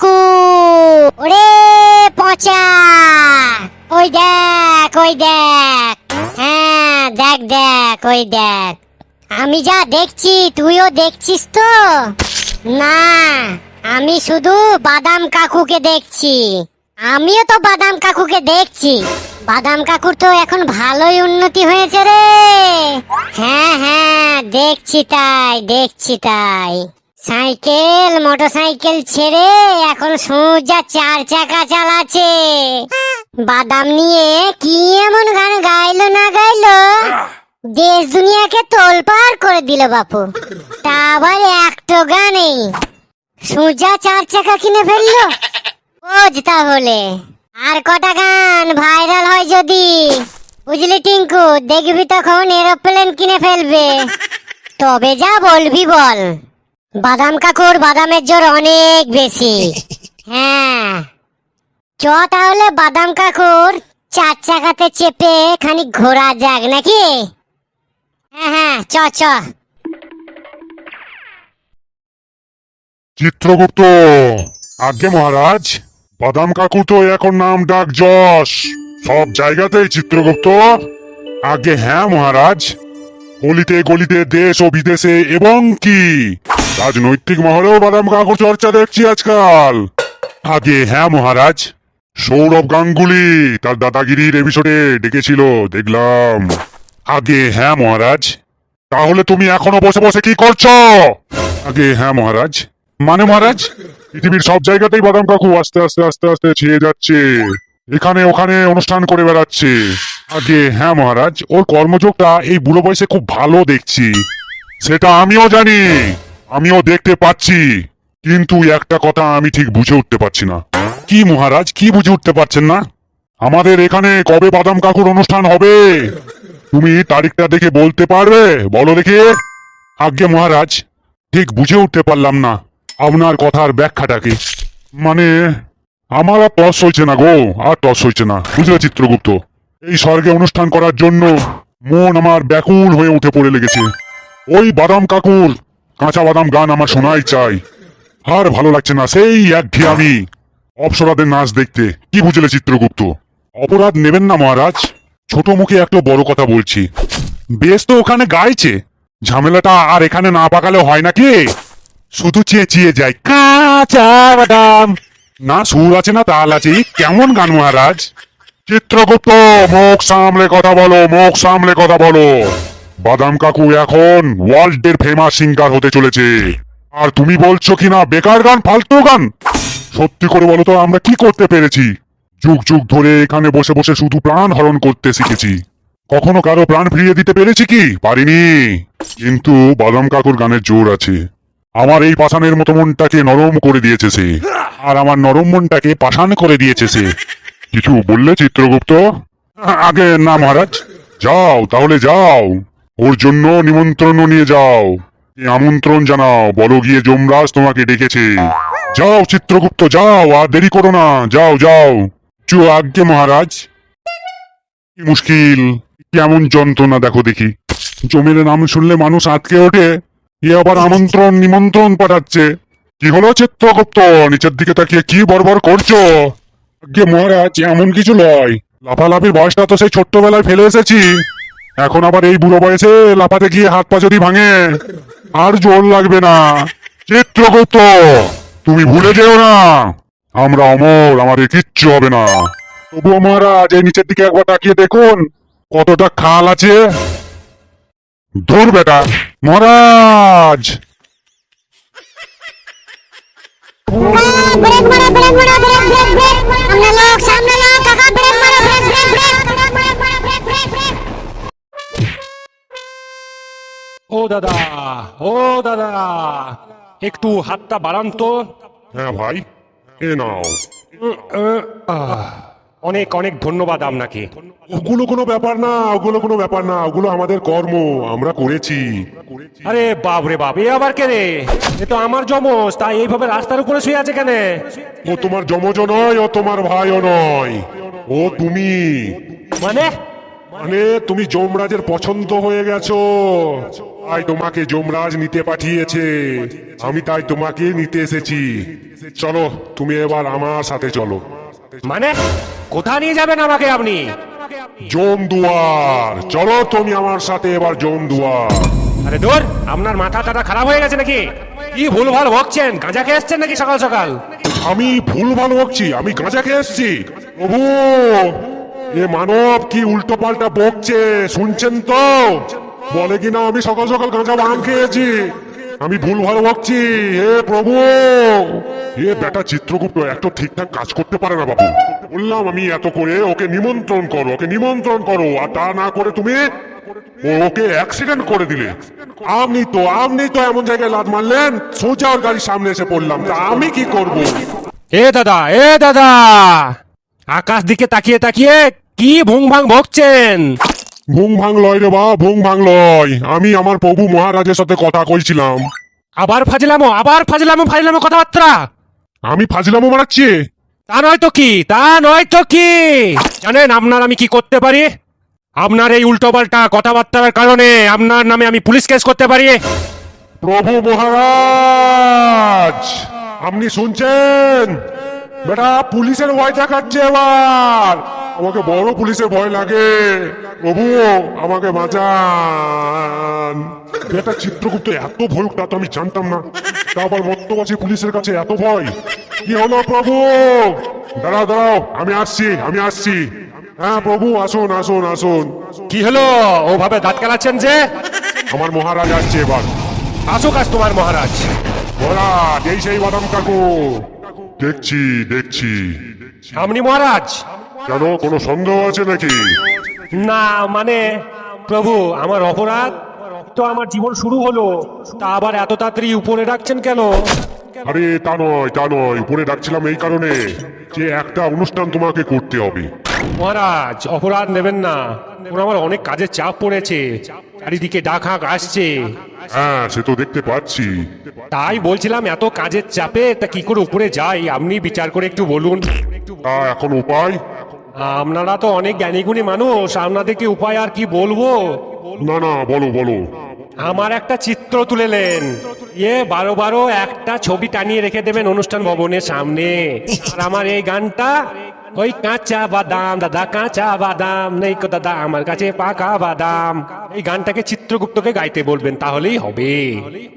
কাকু, ওরে পচা। ওই দেখ ওই দেখ। হ্যাঁ দেখ দেখ, ওই দেখ। আমি যা দেখছি, তুইও দেখছিস তো? না, আমি শুধু বাদাম কাকুকে দেখছি। আমিও তো বাদাম কাকুকে দেখছি। বাদাম কাকুর তো এখন ভালোই উন্নতি হয়েছে রে। হ্যাঁ হ্যাঁ দেখছি তাই দেখছি তাই। সাইকেল, মোটরসাইকেল ছেড়ে এখন সোজা চার চাকা চালাচ্ছে। বাদাম নিয়ে কি এমন গান গাইলো না গাইলো? দেশ দুনিয়াকে তোলপাড় করে দিল বাপু। তা আবার একটা গানেই সোজা চার চাকা কিনে ফেলল? বোঝ তাহলে। আর কটা গান ভাইরাল হয় যদি? বুঝলি টিঙ্কু, দেখবি তখন এরোপ্লেন কিনে ফেলবে। তবে যা বলবি বল। বাদাম কাকুর বাদামের জোর অনেক বেশি। হ্যাঁ। চ তাহলে বাদাম কাকুর চার চাকাতে চেপে খানিক ঘোরা যাক নাকি? হ্যাঁ হ্যাঁ চ চ। চিত্রগুপ্ত আজ্ঞে মহারাজ বাদাম কাকু তো এখন নাম ডাক যশ। সব জায়গাতেই চিত্রগুপ্ত। আগে হ্যাঁ মহারাজ গলিতে গলিতে দেশ ও বিদেশে এবং কি? রাজনৈতিক মহলেও বাদাম কাকুর চর্চা দেখছি আজকাল। আগে হ্যাঁ মহারাজ, সৌরভ গাঙ্গুলি তার দাদাগিরির এপিসোডে ডেকেছিল, দেখলাম। আগে হ্যাঁ মহারাজ, তাহলে তুমি এখনও বসে বসে কি করছ? আগে হ্যাঁ মহারাজ মানে মহারাজ, পৃথিবীর সব জায়গাতেই বাদাম কাকু আস্তে আস্তে আস্তে আস্তে ছেয়ে যাচ্ছে। এখানে ওখানে অনুষ্ঠান করে বেড়াচ্ছে। আগে হ্যাঁ মহারাজ, ওর কর্মযোগটা এই বুড়ো বয়সে খুব ভালো দেখছি। সেটা আমিও জানি। আমিও দেখতে পাচ্ছি। কিন্তু একটা কথা আমি ঠিক বুঝে উঠতে পারছি না। কি মহারাজ, কি বুঝে উঠতে পারছেন না? আমাদের এখানে কবে বাদাম কাকুর অনুষ্ঠান হবে? তুমি তারিখটা দেখে বলতে পারবে? বলো দেখি। আজ্ঞে মহারাজ, ঠিক বুঝে উঠতে পারলাম না। আপনার কথার ব্যাখ্যাটা কি? মানে আমার আর টস হয়েছে না গো, আর টস হয়েছে না, বুঝলে চিত্রগুপ্ত? এই স্বর্গে অনুষ্ঠান করার জন্য মন আমার ব্যাকুল হয়ে উঠে পড়ে লেগেছে। ওই বাদাম কাকুর কাঁচা বাদাম গান আমার শোনাই চাই। আর ভালো লাগছে না সেই এক আমি। অপসরাদের নাচ দেখতে। কি বুঝলে চিত্রগুপ্ত? অপরাধ নেবেন না মহারাজ। ছোট মুখে একটা বড় কথা বলছি। বেশ তো ওখানে গাইছে। ঝামেলাটা আর এখানে না পাকালে হয় নাকি? শুধু চেঁচিয়ে যায়। কাঁচা বাদাম। না সুর আছে না তাল আছে। কেমন গান মহারাজ? চিত্রগুপ্ত, মুখ সামলে কথা বলো, মুখ সামলে কথা বলো। বাদাম কাকু এখন ওয়ার্ল্ডের ফেমাস সিঙ্গার হতে চলেছে। আর তুমি বলছো কিনা? বেকার গান, ফালতু গান? সত্যি করে বলো তো, আমরা কি করতে পেরেছি? যুগ যুগ ধরে এখানে বসে বসে শুধু প্রাণ হরণ করতে শিখেছি। কখনো কারও প্রাণ ফিরিয়ে দিতে পেরেছি কি? পারিনি। কিন্তু বাদাম কাকুর গানের জোর আছে। আমার এই পাষাণের মতো মনটাকে নরম করে দিয়েছে সে। আর আমার নরম মনটাকে পাষাণ করে দিয়েছে সে। কিছু বললে চিত্রগুপ্ত? আগে না, মহারাজ। যাও, তাহলে যাও। ওর জন্য নিমন্ত্রণ নিয়ে যাও। আমন্ত্রণ জানাও। বলো গিয়ে যমরাজ তোমাকে ডেকেছে। যাও চিত্রগুপ্ত, যাও, আর দেরি করো না। যাও যাও। চু আজ্ঞে মহারাজ? কি মুশকিল। কেমন যন্ত্রণা দেখো দেখি। জমির নাম শুনলে মানুষ আটকে ওঠে। এ আবার আমন্ত্রণ, নিমন্ত্রণ পাঠাচ্ছে। কি হলো চিত্রগুপ্ত? নিচের দিকে তাকিয়ে কি বরবর করছ? আজ্ঞে মহারাজ, এমন কিছু নয়। লাফালাফির বয়সটা তো সেই ছোট্টবেলায় ফেলে এসেছি। এখন আবার এই বুড়ো বয়সে লাফাতে গিয়ে হাত পা যদি ভাঙে আর জোর লাগবে না চিত্রগুপ্ত তুমি ভুলে যেও না আমরা অমর আমাদের কিচ্ছু হবে না তবুও মহারাজ এই নিচের দিকে একবার তাকিয়ে দেখুন কতটা খাল আছে ধর বেটা মহারাজ ব্রেক মারো ব্রেক মারো ব্রেক ব্রেক সামনে লোক সামনে লোক কাকা ব্রেক মারো ব্রেক ব্রেক ব্রেক ও দাদা ও দাদা একটু হাতটা বাড়ান তো। হ্যাঁ ভাই এ নাও। অনেক অনেক ধন্যবাদ আপনাকে। ওগুলো কোনো ব্যাপার না ওগুলো কোনো ব্যাপার না ওগুলো আমাদের কর্ম আমরা করেছি। আরে বাপ রে বাপ এ আবার কে রে? এ তো আমার জমজ তাই এইভাবে রাস্তার উপরে শুয়ে আছে কেন? ও তোমার যমজ নয় ও তোমার ভাইও নয় ও তুমি। মানে? মানে তুমি যমরাজের পছন্দ হয়ে গেছো। তাই তোমাকে যমরাজ নিতে পাঠিয়েছে। আমি তাই তোমাকে নিতে এসেছি। চলো তুমি এবার আমার সাথে চলো। মানে কোথায় নিয়ে যাবেন আমাকে আপনি? জম দুয়ার। চলো তুমি আমার সাথে এবার জম দুয়ার। আরে দূর আপনার মাথা টাটা খারাপ হয়ে গেছে নাকি? কি ভুল ভালো বকছেন? গাঁজা খেয়ে এসছেন নাকি সকাল সকাল? আমি ভুল ভালো বকছি আমি গাঁজা খেয়ে এসছি। প্রভু! এ মানব কি উল্টো পাল্টা বকছে? শুনছেন তো? বলে কিনা আমি সকাল সকাল গাঁজা ভাঙ খেয়েছি। আমি ভুল ভালো বকছি। হে প্রভু! এ বেটা চিত্রগুপ্ত, এত ঠিকঠাক কাজ করতে পারে না বাবু। বললাম আমি এত করে ওকে নিমন্ত্রণ করো, ওকে নিমন্ত্রণ করো, আর তা না করে তুমি ওকে অ্যাক্সিডেন্ট করে দিলে। আপনি তো আপনি তো এমন জায়গায় লাদ মারলেন, সোজা ওর গাড়ির সামনে এসে পড়লাম। তা আমি কি করব? এ দাদা এ দাদা! আকাশ দিকে তাকিয়ে তাকিয়ে কি ভুং ভাং বকছেন? ভুং ভাং লয় রে বা ভুং ভাং লয়। আমি আমার প্রভু মহারাজের সাথে কথা কইছিলাম। আবার ফাজলামো আবার ফাজলামো ফাজলামো কথাবার্তা? আমি ফাজিলামো মারাচ্ছি? তা নয় তো কি তা নয় তো কি? জানেন আপনার আমি কি করতে পারি? আপনার এই উল্টো পাল্টা কথাবার্তার কারণে আপনার নামে আমি পুলিশ কেস করতে পারি? প্রভু মহারাজ আপনি শুনছেন? বেটা পুলিশের ভয় দেখাচ্ছে এবার। আমাকে বড় পুলিশের ভয় লাগে। প্রভু আমাকে বাঁচান। বেটা চিত্রগুপ্ত এত ভয়ক তা তো আমি জানতাম না। তা আবার মত্তবাসী পুলিশের কাছে এত ভয়? কি হলো প্রভু? দাঁড়াও দাঁড়াও আমি আসছি আমি আসছি। হ্যাঁ প্রভু আসুন আসুন আসুন। কি হলো? ওভাবে দাঁত কালাচ্ছেন যে? আমার মহারাজ আসছে এবার। আসুক আজ তোমার মহারাজ। মহারাজ এই সেই বাদাম কাকু। দেখছি দেখছি। আপনি মহারাজ। কেন কোনো সন্দেহ আছে নাকি? না মানে প্রভু আমার অপরাধ তো আমার জীবন শুরু হলো। তা আবার এত তাড়াতাড়ি উপরে রাখছেন কেন? আরে তা নয় তা নয়। উপরে ডাকছিলাম এই কারণে যে একটা অনুষ্ঠান তোমাকে করতে হবে। মহারাজ অপরাধ নেবেন না। ওর আমার অনেক কাজের চাপ পড়েছে। চারিদিকে ডাক হাঁক আসছে। হ্যাঁ সে তো দেখতে পাচ্ছি। তাই বলছিলাম এত কাজের চাপে তা কি করে উপরে যাই? আপনি বিচার করে একটু বলুন। তা এখন উপায়? আপনারা তো অনেক জ্ঞানীগুণী মানুষ আপনাদেরকে উপায় আর কি বলব? না না বলো বলো। আমার একটা চিত্র তুলেলেন ইয়ে বারো বারো একটা ছবি টানিয়ে রেখে দেবেন অনুষ্ঠান ভবনের সামনে। আর আমার এই গানটা ওই কাঁচা বাদাম দাদা কাঁচা বাদাম নেই কো দাদা আমার কাছে পাকা বাদাম। এই গানটাকে চিত্রগুপ্তকে গাইতে বলবেন তাহলেই হবে।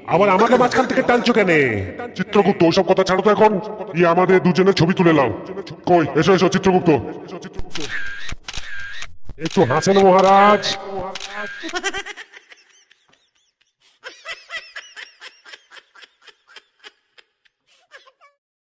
আবার আমাকে মাঝখান থেকে টানছো কেন? চিত্রগুপ্ত ওসব কথা ছাড়ো তো এখন। ইয়ে আমাদের দুজনের ছবি তুলে নাও। কই এসো এসো চিত্রগুপ্ত। একটু হাসেন মহারাজ।